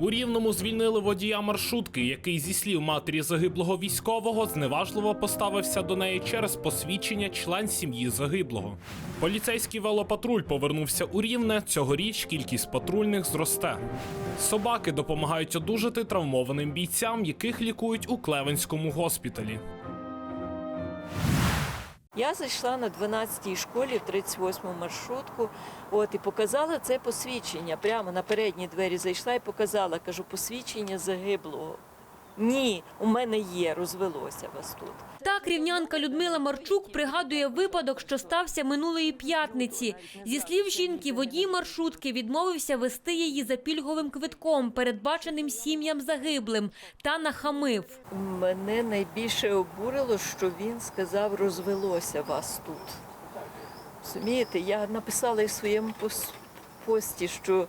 У рівному звільнили водія маршрутки, який зі слів матері загиблого військового зневажливо поставився до неї через посвідчення член сім'ї загиблого. Поліцейський велопатруль повернувся у рівне. Цьогоріч кількість патрульних зросте. Собаки допомагають одужати травмованим бійцям, яких лікують у Клевенському госпіталі. Я зайшла на 12-й школі в 38-му маршрутку. От і показала це посвідчення. Прямо на передні двері зайшла і показала. Кажу, посвідчення загиблого. Ні, у мене є, розвелося вас тут. Так рівнянка Людмила Марчук пригадує випадок, що стався минулої п'ятниці. Зі слів жінки, водій маршрутки відмовився вести її за пільговим квитком, передбаченим сім'ям загиблим, та нахамив. Мене найбільше обурило, що він сказав, розвелося вас тут. Розумієте, я написала і в своєму пос- пості, що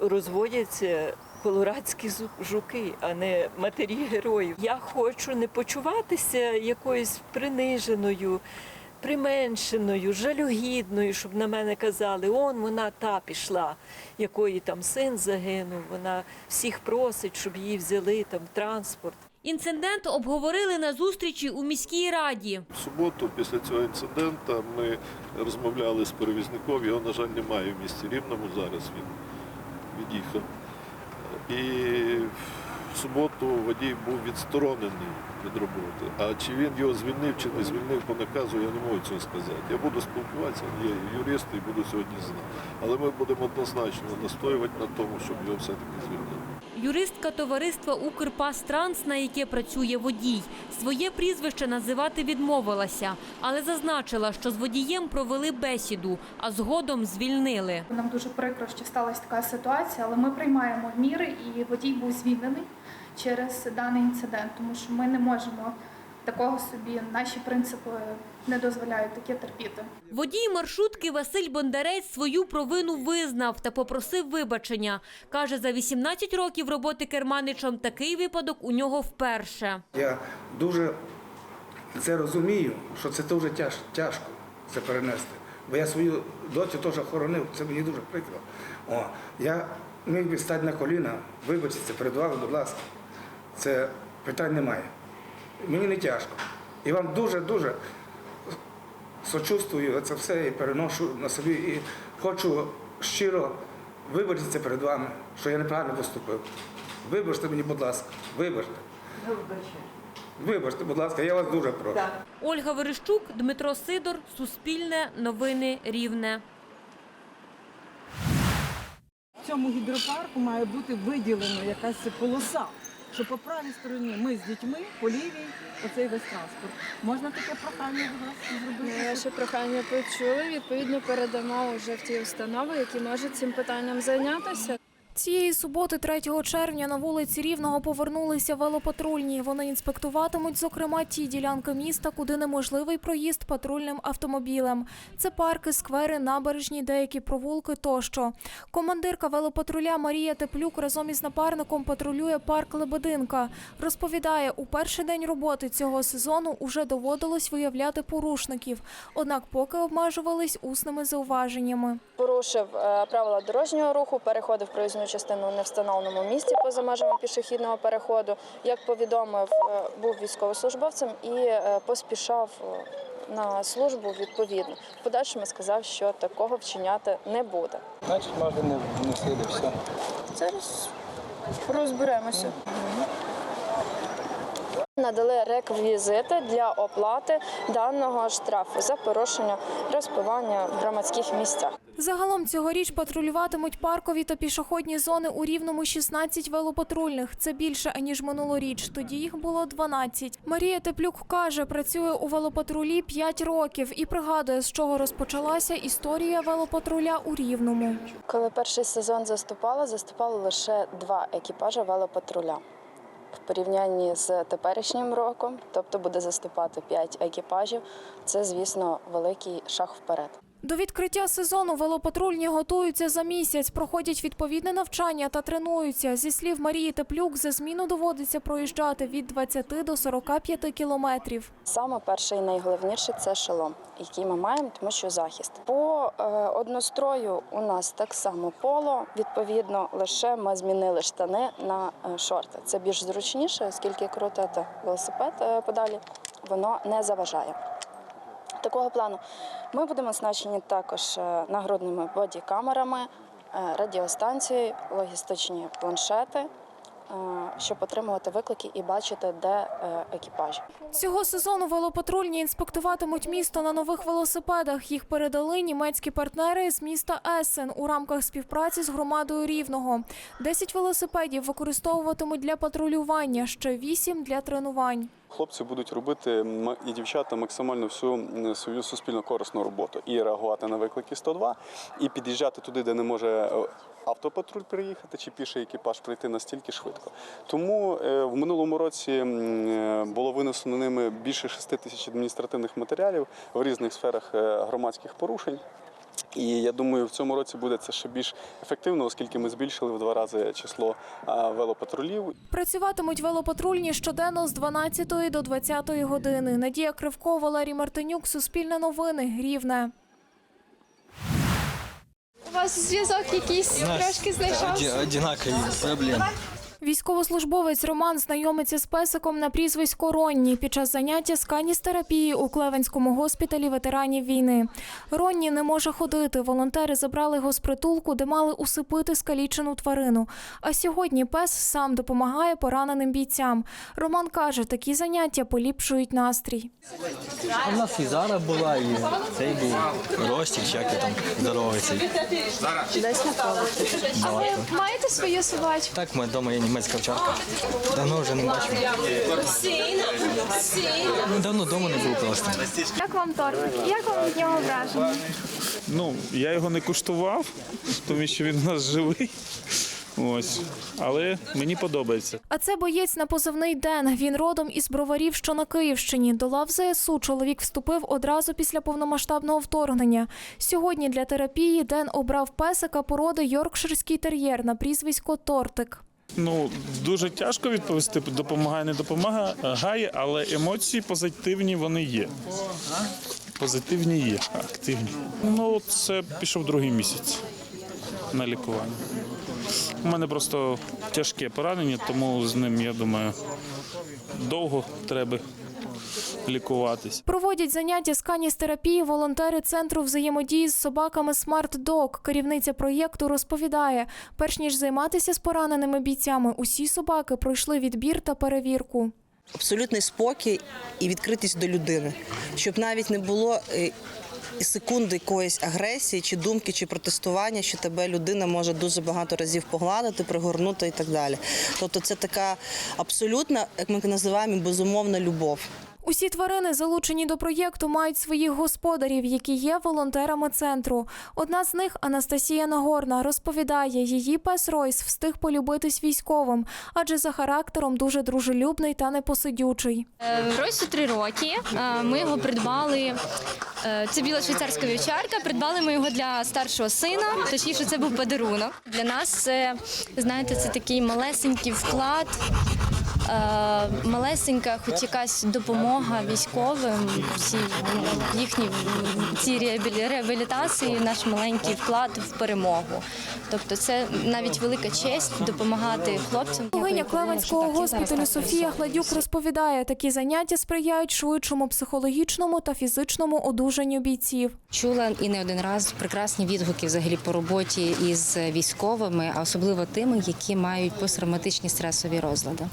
розводяться колорадські жуки, а не матері героїв. Я хочу не почуватися якоюсь приниженою, применшеною, жалюгідною, щоб на мене казали, он вона та пішла, якої там син загинув. Вона всіх просить, щоб її взяли там в транспорт. Інцидент обговорили на зустрічі у міській раді. В суботу після цього інциденту ми розмовляли з перевізником. Його, на жаль, немає в місті Рівному. Зараз він від'їхав. І в суботу водій був відсторонений від роботи. А чи він його звільнив, чи не звільнив по наказу, я не можу цього сказати. Я буду спілкуватися, є юрист і буду сьогодні знати. Але ми будемо однозначно настоювати на тому, щоб його все-таки звільнили. Юристка товариства «Укрпастранс», на яке працює водій, своє прізвище називати відмовилася, але зазначила, що з водієм провели бесіду, а згодом звільнили. Нам дуже прикро, що сталася така ситуація, але ми приймаємо міри, і водій був звільнений через даний інцидент, тому що ми не можемо такого собі, наші принципи не дозволяють таке терпіти. Водій маршрутки Василь Бондарець свою провину визнав та попросив вибачення. Каже, за 18 років роботи керманичем такий випадок у нього вперше. Я дуже це розумію, що це дуже тяж, тяжко це перенести. Бо я свою доцю теж хоронив, це мені дуже прикро. О, я міг би стати на коліна, вибачитися перед вами, будь ласка. Це питань немає. Мені не тяжко. І вам дуже-дуже сочувствую це все і переношу на собі. І хочу щиро вибачитися перед вами, що я неправильно поступив. Вибачте мені, будь ласка, вибачте. Вибачте, будь ласка, я вас дуже прошу. Ольга Верещук, Дмитро Сидор, Суспільне, Новини Рівне. В цьому гідропарку має бути виділена якась полоса, що по правій стороні ми з дітьми, по лівій оцей весь транспорт. Можна таке прохання будь вас зробити? Наше прохання почули. Відповідно, передамо вже в ті установи, які можуть цим питанням зайнятися. Цієї суботи, 3 червня, на вулиці Рівного повернулися велопатрульні. Вони інспектуватимуть, зокрема, ті ділянки міста, куди неможливий проїзд патрульним автомобілем. Це парки, сквери, набережні, деякі провулки тощо. Командирка велопатруля Марія Теплюк разом із напарником патрулює парк Лебединка. Розповідає, у перший день роботи цього сезону уже доводилось виявляти порушників, однак поки обмежувались усними зауваженнями. Порушив е, правила дорожнього руху, переходив проїзну частину у невстановленому місці поза межами пішохідного переходу. Як повідомив, е, був військовослужбовцем і е, поспішав е, на службу відповідно. В подальшому сказав, що такого вчиняти не буде. Значить, може не внесли все. Зараз розберемося. Надали реквізити для оплати даного штрафу за порушення розпивання в громадських місцях. Загалом цьогоріч патрулюватимуть паркові та пішохідні зони у рівному 16 велопатрульних. Це більше аніж минулоріч. Тоді їх було 12. Марія Теплюк каже, працює у велопатрулі 5 років і пригадує, з чого розпочалася історія велопатруля у рівному. Коли перший сезон заступала, заступало лише два екіпажі велопатруля. В порівнянні з теперішнім роком, тобто буде заступати 5 екіпажів, це, звісно, великий шаг вперед. До відкриття сезону велопатрульні готуються за місяць, проходять відповідне навчання та тренуються. Зі слів Марії Теплюк, за зміну доводиться проїжджати від 20 до 45 кілометрів. Саме перше і найголовніше це шолом, який ми маємо, тому що захист. По е, однострою у нас так само поло. Відповідно, лише ми змінили штани на е, шорти. Це більш зручніше, оскільки крутити велосипед е, подалі, воно не заважає. Такого плану ми будемо оснащені також е, нагрудними бодікамерами, е, радіостанцією, логістичні планшети, е, щоб отримувати виклики і бачити, де е, екіпажі. Цього сезону велопатрульні інспектуватимуть місто на нових велосипедах. Їх передали німецькі партнери з міста Есен у рамках співпраці з громадою Рівного. Десять велосипедів використовуватимуть для патрулювання, ще вісім для тренувань. Хлопці будуть робити і дівчата максимально всю свою суспільно корисну роботу і реагувати на виклики 102, і під'їжджати туди, де не може е, автопатруль приїхати чи піший екіпаж прийти настільки швидко. Тому е, в минулому році е, було винесено ними більше 6 тисяч адміністративних матеріалів в різних сферах громадських порушень. І я думаю, в цьому році буде це ще більш ефективно, оскільки ми збільшили в два рази число велопатрулів. Працюватимуть велопатрульні щоденно з 12 до 20 години. Надія Кривко, Валерій Мартинюк, Суспільне новини, Рівне. У вас зв'язок якийсь трошки знайшовся? Одинакові проблеми. Військовослужбовець Роман знайомиться з песиком на прізвисько Ронні під час заняття з каністерапії у Клевенському госпіталі ветеранів війни. Ронні не може ходити. Волонтери забрали його з притулку, де мали усипити скалічену тварину. А сьогодні пес сам допомагає пораненим бійцям. Роман каже, такі заняття поліпшують настрій. У нас і Зара була, і цей був Ростік, як я там здоровий цей. Десь на А ви маєте свою собачку? Так, ми вдома є німецька овчарка. Давно вже не бачимо. Ну, давно вдома не був просто. Як вам тортик? Як вам від нього враження? Ну, я його не куштував, тому що він у нас живий. Ось. Але мені подобається. А це боєць на позивний Ден. Він родом із броварів, що на Київщині. До лав ЗСУ чоловік вступив одразу після повномасштабного вторгнення. Сьогодні для терапії Ден обрав песика породи Йоркширський тер'єр на прізвисько Тортик. Ну, дуже тяжко відповісти, допомагає, не допомагає, але емоції позитивні вони є. Позитивні є, активні. Ну, це пішов другий місяць на лікування. У мене просто тяжке поранення, тому з ним, я думаю, довго треба лікуватись. Проводять заняття з каністерапії волонтери центру взаємодії з собаками Smart Dog. Керівниця проєкту розповідає, перш ніж займатися з пораненими бійцями, усі собаки пройшли відбір та перевірку. абсолютний спокій і відкритість до людини, щоб навіть не було е, і секунди якоїсь агресії, чи думки, чи протестування, що тебе людина може дуже багато разів погладити, пригорнути і так далі. Тобто це така абсолютна, як ми називаємо, безумовна любов. Усі тварини, залучені до проєкту, мають своїх господарів, які є волонтерами центру. Одна з них Анастасія Нагорна розповідає, її пес Ройс встиг полюбитись військовим, адже за характером дуже дружелюбний та непосидючий. Ройсу три роки. Е, Ми його придбали. е, Це біла швейцарська вівчарка. Придбали ми його для старшого сина. Точніше, це був подарунок. Для нас це, знаєте, це такий малесенький вклад. Е, Малесенька, хоч якась допомога військовим, всі їхні ці реабілі- реабілітації, наш маленький вклад в перемогу. Тобто, це навіть велика честь допомагати хлопцям. Богиня Клевенського госпіталю Софія. Хладюк розповідає, такі заняття сприяють швидшому психологічному та фізичному одужанню бійців. Чула і не один раз прекрасні відгуки взагалі по роботі із військовими, а особливо тими, які мають посттравматичні стресові розлади.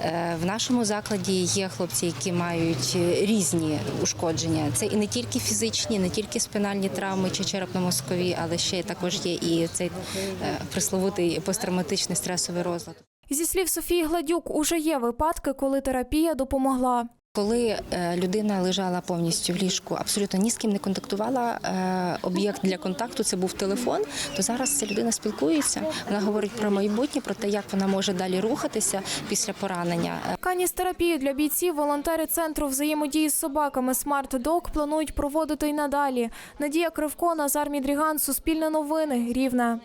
Е, В нашому закладі є хлопці, які мають різні ушкодження. Це і не тільки фізичні, не тільки спинальні травми чи черепно-мозкові, але ще також є і цей е, присловутий посттравматичний стресовий розлад. Зі слів Софії Гладюк, уже є випадки, коли терапія допомогла. Коли е, людина лежала повністю в ліжку, абсолютно ні з ким не контактувала. е, Об'єкт для контакту це був телефон. То зараз ця людина спілкується. Вона говорить про майбутнє, про те, як вона може далі рухатися після поранення. Каністерапію для бійців волонтери центру взаємодії з собаками Smart Dog планують проводити й надалі. Надія Кривко, Назар Мідріган, Суспільне новини, Рівне.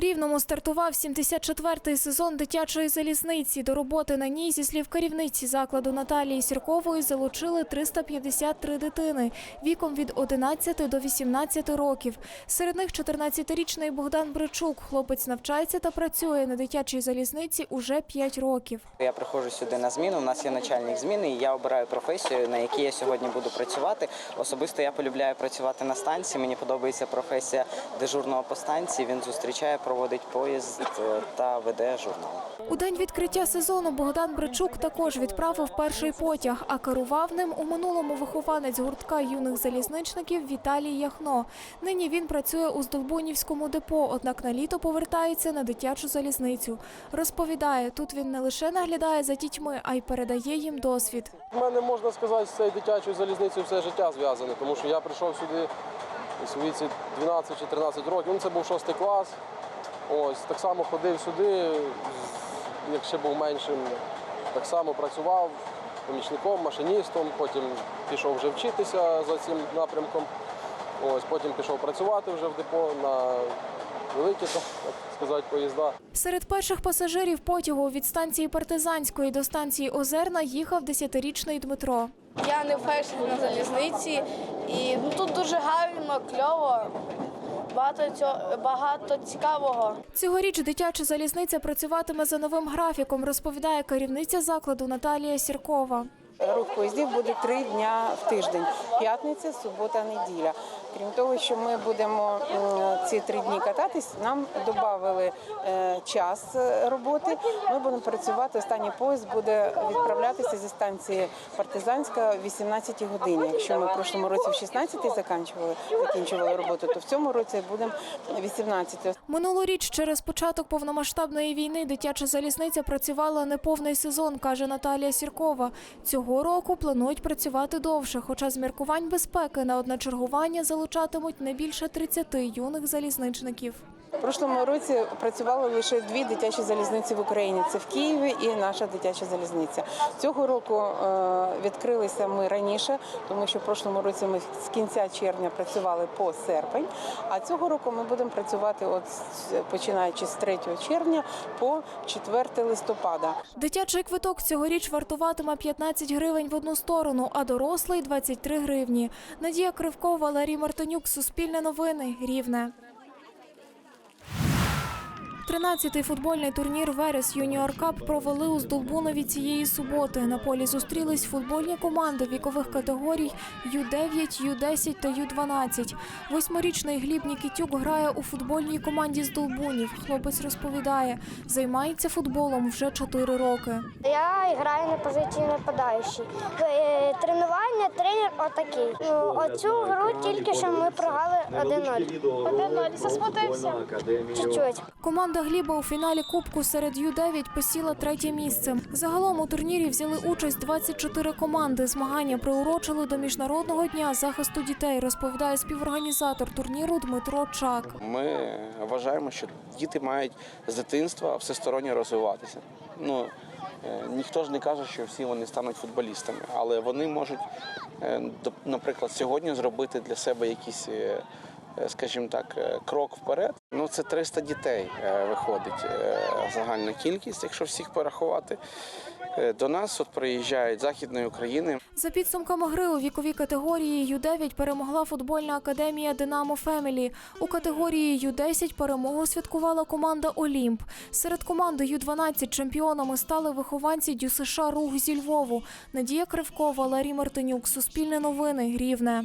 Рівному стартував 74-й сезон дитячої залізниці. До роботи на ній, зі слів керівниці закладу Наталії Сіркової, залучили 353 дитини віком від 11 до 18 років. Серед них 14-річний Богдан Бричук. Хлопець навчається та працює на дитячій залізниці уже 5 років. Я приходжу сюди на зміну. У нас є начальник зміни, і я обираю професію, на якій я сьогодні буду працювати. Особисто я полюбляю працювати на станції. Мені подобається професія дежурного по станції. Він зустрічає, проводить поїзд е, та веде журнал. У день відкриття сезону Богдан Бричук також відправив перший потяг, а керував ним у минулому вихованець гуртка юних залізничників Віталій Яхно. Нині він працює у Здолбунівському депо, однак на літо повертається на дитячу залізницю. Розповідає, тут він не лише наглядає за дітьми, а й передає їм досвід. У мене можна сказати, з цією дитячою залізницею все життя зв'язане, тому що я прийшов сюди десь у віці 12 чи 13 років. Ну, це був шостий клас. Ось так само ходив сюди, як ще був меншим, так само працював помічником, машиністом, потім пішов вже вчитися за цим напрямком. Ось потім пішов працювати вже в депо на великі, так сказати, поїзда. Серед перших пасажирів потягу від станції Партизанської до станції Озерна їхав 10-річний Дмитро. Я не вперше на залізниці, і ну, тут дуже гарно, кльово, багато цього, багато цікавого. Цьогоріч дитяча залізниця працюватиме за новим графіком, розповідає керівниця закладу Наталія Сіркова. Рух поїздів буде три дня в тиждень: п'ятниця, субота, неділя. Крім того, що ми будемо ці три дні кататись, нам додали час е, роботи. Ми будемо працювати. Останній поїзд буде відправлятися зі станції Партизанська в 18 годині. Якщо ми в прошлому році в 16 закінчували, закінчували роботу, то в цьому році будемо 18. Минулоріч через початок повномасштабної війни дитяча залізниця працювала неповний сезон, каже Наталія Сіркова. Цього року планують працювати довше, хоча з міркувань безпеки на одне чергування залучатимуть не більше 30 юних залізничників. В прошлому році працювали лише дві дитячі залізниці в Україні. Це в Києві і наша дитяча залізниця. Цього року е, відкрилися ми раніше, тому що в прошлому році ми з кінця червня працювали по серпень. А цього року ми будемо працювати, от починаючи з 3 червня по 4 листопада. Дитячий квиток цьогоріч вартуватиме 15 гривень в одну сторону, а дорослий 23 гривні. Надія Кривко, Валерій Мартинюк, Суспільне новини, Рівне. 13-й футбольний турнір Верес Юніор Кап провели у Здолбунові цієї суботи. На полі зустрілись футбольні команди вікових категорій Ю-9, Ю-10 та Ю-12. Восьмирічний Гліб Нікітюк грає у футбольній команді з Долбунів. Хлопець розповідає, займається футболом вже 4 роки. Я граю на позиції нападаючий. Е, Тренування тренер отакий. Ну, Оцю гру тільки що ми програли 1-0. 1-0. Засмутився? Чуть-чуть. Команда Гліба у фіналі Кубку серед Ю-9 посіла третє місце. Загалом у турнірі взяли участь 24 команди. Змагання приурочили до Міжнародного дня захисту дітей, розповідає співорганізатор турніру Дмитро Чак. Ми вважаємо, що діти мають з дитинства всесторонньо розвиватися. Ну, е, ніхто ж не каже, що всі вони стануть футболістами, але вони можуть, е, наприклад, сьогодні зробити для себе якийсь, е, е, скажімо так, е, крок вперед. Ну, це 300 дітей е, виходить е, загальна кількість, якщо всіх порахувати. Е, До нас от приїжджають з Західної України. За підсумками гри у віковій категорії Ю-9 перемогла футбольна академія Динамо Фемілі. У категорії Ю-10 перемогу святкувала команда Олімп. Серед команди Ю-12 чемпіонами стали вихованці ДЮСШ Рух зі Львову. Надія Кривко, Валерій Мартинюк, Суспільне новини, Рівне.